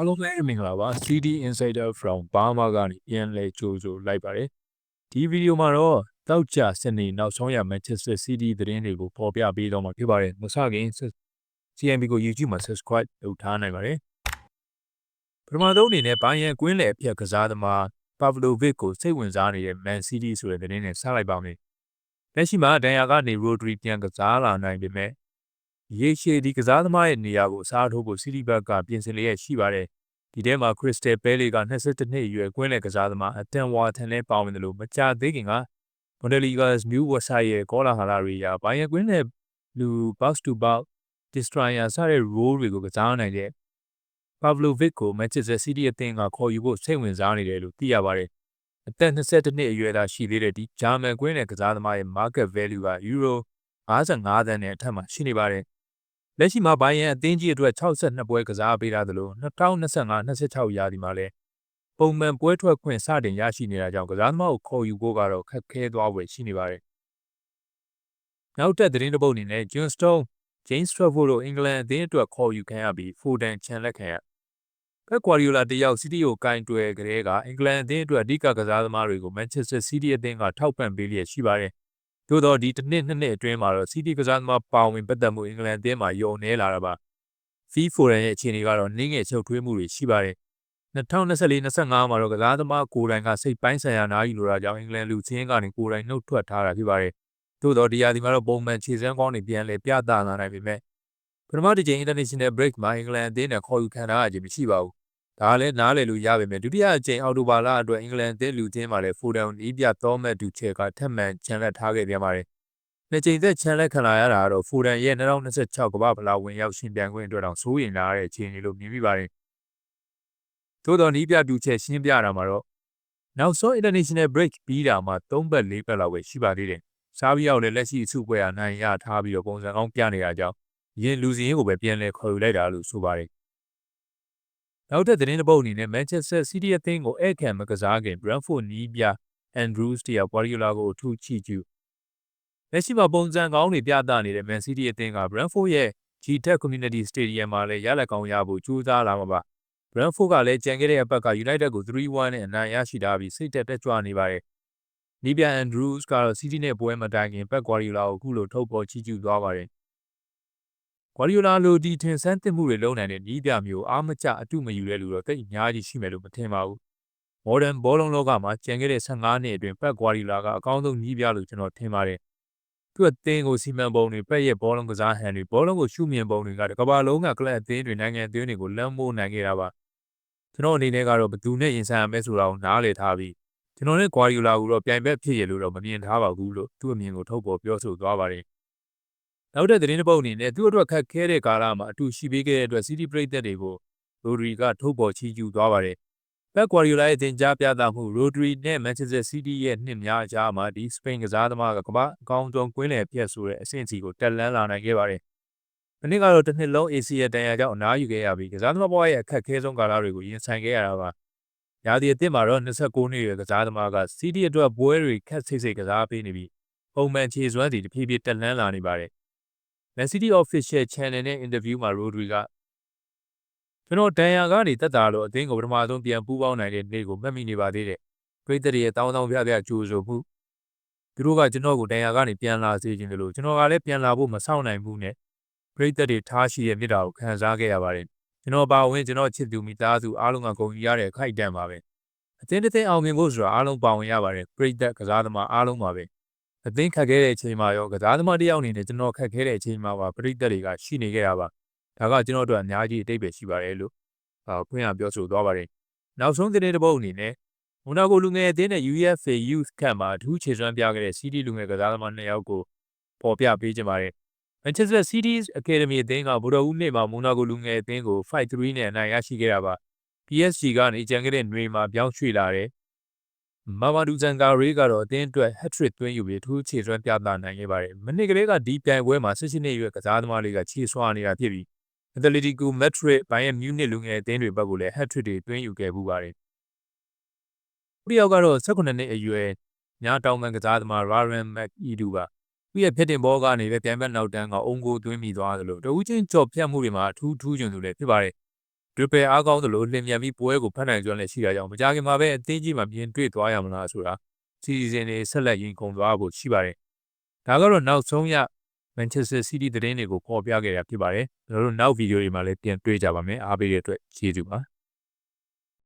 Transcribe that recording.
အားလုံးပဲမင်္ဂလာပါ CD Insider from Burma ကနေပြန်လဲကြိုဆိုလိုက်ပါတယ်ဒီဗီဒီယိုမှာတော့တောက်ကြစနေနောက်ဆုံးရ Manchester City သတင်းတွေကိုပေါ်ပြပေးတော့မှာဖြစ်ပါတယ်မစခင် CMB ကို YouTube မှာ subscribe လုပ်ထားနိုင်ပါတယ်ပထမဆုံးအနေနဲ့ဘိုင်းရန်ကွင်းလယ်အဖြတ်ကစားသမား Pavlovic ကိုစိတ်ဝင်စားနေတဲ့ Man City ဆိုတဲ့သတင်းနဲ့ဆက်လိုက်ပါမယ်လက်ရှိမှာဒန်ယာကနေ Rodri ပြန်ကစားလာနိုင်ပေမဲ့ ရေရှည်ဒီကစားသမားရဲ့နေရာကိုအစားထိုးဖို့စီးတီဘက်ကပြင်ဆင်လျက်ရှိပါတယ်။ဒီထဲမှာခရစ်စတယ်ပဲလီက22နှစ်အရွယ်ကွင်းလယ်ကစားသမားအတန်ဝါထန်နဲ့ပါဝင်တယ်လို့မကြသေးခင်ကမွန်ဒလီဂါစ်မြူဝဆိုင်ရဲ့ကောလာဟာလာတွေရာဘိုင်ယန်ကွင်းလယ်လူ box to box destroyer စတဲ့ role တွေကိုကစားနိုင်တဲ့ Pavlovic ကို Manchester City အသင်းကခေါ်ယူဖို့စိတ်ဝင်စားနေတယ်လို့သိရပါတယ်။အသက်22နှစ်အရွယ်သာရှိသေးတဲ့ဒီဂျာမန်ကွင်းလယ်ကစားသမားရဲ့ market value က euro 55သန်းနဲ့အထက်မှာရှိနေပါတယ်။ လက်ရှိမှာဘိုင်ယန်အသင်းကြီးအတွက်62ပွဲကစားပေးထားသလို2025-26ရာသီမှာလည်းပုံမှန်ပွဲထွက်ခွင့်စတင်ရရှိနေတာကြောင့်ကစားသမားကိုခေါ်ယူဖို့ကတော့ခက်ခဲသွားဖွယ်ရှိနေပါတယ်။နောက်တက်သတင်းတစ်ပုဒ်အနေနဲ့ John Stone, James Trafford တို့အင်္ဂလန်အသင်းအတွက်ခေါ်ယူခံရပြီး Foden ချန်လက်ခံရပက်ကွာရီယိုလာတယောက်စီးတီးကိုကင်တွယ်ကြတဲ့ကအင်္ဂလန်အသင်းအတွက်အဓိကကစားသမားတွေကို Manchester City အသင်းကထောက်ပံ့ပေးလျက်ရှိပါတယ် သို့တော့ဒီတစ်နှစ်နှစ်နှစ်အတွင်းမှာတော့စီးတီးကစားသမားပါဝင်ပတ်သက်မှုအင်္ဂလန်အသင်းမှာယုံနေလာတာပါဖီဖိုရန်ရဲ့အခြေအနေကတော့နှင်းငယ်ချုပ်ထွေးမှုတွေရှိပါတယ်2024-25မှာတော့ကစားသမားကိုယ်တိုင်ကစိတ်ပိုင်းဆိုင်ရာနားယူလိုတာကြောင့်အင်္ဂလန်လူချင်းကနေကိုယ်တိုင်နှုတ်ထွက်ထားတာဖြစ်ပါတယ်သို့တော့ဒီရာသီမှာတော့ပုံမှန်ခြေစမ်းကောင်းတွေပြန်လဲပြသလာနိုင်ပေမဲ့ပထမတစ်ချိန် international break မှာအင်္ဂလန်အသင်းနဲ့ခေါ်ယူခံထားရခြင်းမရှိပါဘူး ဒါလည်းနားလည်လို့ရပါမယ်ဒုတိယအကြိမ်အော်တိုဘာလအတွက်အင်္ဂလန်အသင်းလူချင်းမှာလည်းဖိုဒန်ဤပြသောမတ်ဒူချဲကထပ်မံချန်လက်ထားခဲ့ပြန်ပါတယ်နှစ်ကြိမ်သက်ချန်လက်ခံလာရတာကတော့ဖိုဒန်ရဲ့2026ကမ္ဘာဖလားဝင်ရောက်ရှင်ပြိုင်ခွင့်အတွက်တောင်စိုးရိမ်လာရတဲ့အခြေအနေလို့မြင်မိပါတယ်သို့တော်ဤပြဒူချဲရှင်းပြတာမှာတော့နောက်ဆုံး international break ပြီးတာမှာ3ဘက်4ဘက်လောက်ပဲရှိပါသေးတယ်ဆားဘီယာကိုလည်းလက်ရှိအစုပွဲအနိုင်ရထားပြီးတော့ပုံစံကောင်းပြနေတာကြောင့်ရင်လူစင်းကိုပဲပြန်လဲခေါ်ယူလိုက်တာလို့ဆိုပါတယ် နောက်ထပ်သတင်းတစ်ပုဒ်အနေနဲ့ Manchester City အသင်းကိုဧည့်ခံမကစားခင် Brentford နီးပြ Andrews တယောက် Guardiola ကိုအထူးချီးကျူးလက်ရှိမှာပုံစံကောင်းတွေပြသနေတဲ့ Man City အသင်းက Brentford ရဲ့ G-Tech Community Stadium မှာလည်းရလက်ကောင်းရဖို့ကြိုးစားလာမှာပါ Brentford ကလည်းကြံခဲ့တဲ့အပတ်က United ကို3-1နဲ့အနိုင်ရရှိထားပြီးစိတ်တက်တက်ကြွနေပါတယ်နီးပြ Andrews ကတော့ City နဲ့ပွဲမတိုင်ခင် Pep Guardiola ကိုအခုလိုထုတ်ပေါ်ချီးကျူးသွားပါတယ် ဂွာဒီယိုလာလိုဒီထင်ဆန်းသစ်မှုတွေလုပ်နိုင်တဲ့နီးပြမျိုးအားမကျအတုမယူတဲ့လူတော့တိတ်အများကြီးရှိမယ်လို့မထင်ပါဘူး။ Modern ဘောလုံးလောကမှာကျန်ခဲ့တဲ့15နှစ်အတွင်းပက်ဂွာဒီယိုလာကအကောင်းဆုံးနီးပြလို့ကျွန်တော်ထင်ပါတယ်။သူ့အသင်းကိုစီမံပုံတွေပက်ရဲ့ဘောလုံးကစားဟန်တွေဘောလုံးကိုရှုမြင်ပုံတွေကတကဘာလုံးကကလပ်အသင်းတွေနိုင်ငံအသင်းတွေကိုလမ်းမိုးနိုင်ခဲ့တာပါ။ကျွန်တော်အနေနဲ့ကတော့ဘသူနဲ့ရင်ဆိုင်ရမယ်ဆိုတာကိုနားလည်ထားပြီးကျွန်တော်နဲ့ဂွာဒီယိုလာကိုတော့ပြိုင်ဘက်ဖြစ်ရလို့တော့မမြင်ထားပါဘူးလို့သူ့အမြင်ကိုထုတ်ပေါ်ပြောဆိုသွားပါတယ်။ နောက်တဲ့သတင်းတစ်ပုဒ်အနေနဲ့သူ့အတွက်ခက်ခဲတဲ့ကာလမှာအတူရှိပေးခဲ့တဲ့အတွက်စီးတီးပရိသတ်တွေကိုရိုဒရီကထုတ်ပေါ်ချီးကျူးသွားပါတယ်။ပက်ကွာရီယိုလာရဲ့တင် जा ပြသမှုရိုဒရီနဲ့မန်ချက်စတာစီးတီးရဲ့နှစ်များအကြားမှာဒီစပိန်ကစားသမားကကမ္ဘာအကောင်းဆုံးကွင်းလယ်ပြက်ဆိုတဲ့အဆင့်အစီကိုတက်လန်းလာနိုင်ခဲ့ပါတယ်။မနေ့ကတော့တစ်နှစ်လုံး ACL တန်ရာကြောင့်အနားယူခဲ့ရပြီးကစားသမားဘဝရဲ့အခက်အခဲဆုံးကာလတွေကိုရင်ဆိုင်ခဲ့ရတာပါ။ရာသီအသစ်မှာတော့29နှစ်ရွယ်ကစားသမားကစီးတီးအတွက်ပွဲတွေခက်ဆိတ်ဆိတ်ကစားပေးနေပြီးပုံမှန်ခြေစွမ်းစီတဖြည်းဖြည်းတက်လန်းလာနေပါတယ်။ Man City Official Channel နဲ့ interview မှာ Rodri ကကျွန်တော်ဒန်ယာကနေတက်တာလို့အသင်းကိုပထမဆုံးပြန်ပူးပေါင်းနိုင်တဲ့နေ့ကိုမှတ်မိနေပါသေးတယ်။ပြည်သက်ရဲ့တောင်းတောင်းပြပြကြိုးဆိုမှုသူတို့ကကျွန်တော်ကိုဒန်ယာကနေပြန်လာစေခြင်းလို့ကျွန်တော်ကလည်းပြန်လာဖို့မဆောင်နိုင်ဘူးနဲ့ပြည်သက်တွေထားရှိတဲ့မြစ်တာကိုခံစားခဲ့ရပါတယ်။ကျွန်တော်ပါဝင်ကျွန်တော်ချစ်သူမိသားစုအားလုံးကဂုဏ်ယူရတဲ့အခိုက်အတန့်ပါပဲ။အသင်းတစ်သင်းအောင်မြင်ဖို့ဆိုတာအားလုံးပါဝင်ရပါတယ်။ပြည်သက်ကစားသမားအားလုံးပါပဲ။ အသင်းခက်ခဲတဲ့အချိန်မှာရောကစားသမားတစ်ယောက်အနေနဲ့ကျွန်တော်ခက်ခဲတဲ့အချိန်မှာပါပရိသတ်တွေကရှိနေခဲ့တာပါဒါကကျွန်တော်တို့အများကြီးအတိတ်ပဲရှိပါတယ်လို့ဖွင့်ရပြောဆိုသွားပါတယ်နောက်ဆုံးသတင်းတစ်ပုဒ်အနေနဲ့မွန်နာကိုလူငယ်အသင်းနဲ့ UEFA Youth Cup မှာအထူးခြေစွမ်းပြခဲ့တဲ့ CD လူငယ်ကစားသမားနှစ်ယောက်ကိုပေါ်ပြပေးကြပါတယ် Manchester City's Academy အသင်းကဗိုလ်တော်ဦးနေ့မှာမွန်နာကိုလူငယ်အသင်းကို5-3နဲ့အနိုင်ရရှိခဲ့တာပါ PSG ကနေကြံခဲ့တဲ့ຫນွေမှာပြောင်းရွှေ့လာတဲ့ မာမာဒူဇန်ကာရေးကတော့အသင်းအတွက် hat-trick သွင်းယူပြီးထူးခြေစွမ်းပြသနိုင်ခဲ့ပါတယ်။မနစ်ကလေးကဒီပြိုင်ပွဲမှာ၁၈နှစ်ရွယ်ကစားသမားတွေကခြေဆွာနေတာဖြစ်ပြီး Atletico Madrid ဘိုင်ယန်မြူးနစ်လူငယ်အသင်းတွေဘက်ကိုလည်း hat-trick တွေသွင်းယူခဲ့ပူပါတယ်။ဒီယောက်ကတော့18နှစ်အရွယ်ညာတောင်ပန်ကစားသမား Ryan McEdu ပါ။သူ့ရဲ့ဖြစ်တင်ဘောကနေပဲပြိုင်ဘက်နောက်တန်းကအုံကိုသွင်းမိသွားသလိုတဦးချင်းကြော်ဖြတ်မှုတွေမှာအထူးထူးချွန်သူလည်းဖြစ်ပါတယ်။ triple အားကောင်းသလိုလင်မြန်ပြီးပွဲကိုဖတ်နိုင်စွမ်းလည်းရှိတာကြောင့်မကြခင်မှာပဲအသင်းကြီးမှာပြင်တွေ့သွားရမလားဆိုတာစီစဉ်နေဆက်လက်ရင်ကုန်သွားဖို့ရှိပါတယ်။ဒါကတော့နောက်ဆုံးရ Manchester City သတင်းတွေကိုပေါ်ပြခဲ့တာဖြစ်ပါတယ်။ကျွန်တော်တို့နောက်ဗီဒီယိုတွေမှာလည်းပြန်တွေ့ကြပါမယ်။အားပေးတဲ့အတွက်ကျေးဇူးပါ။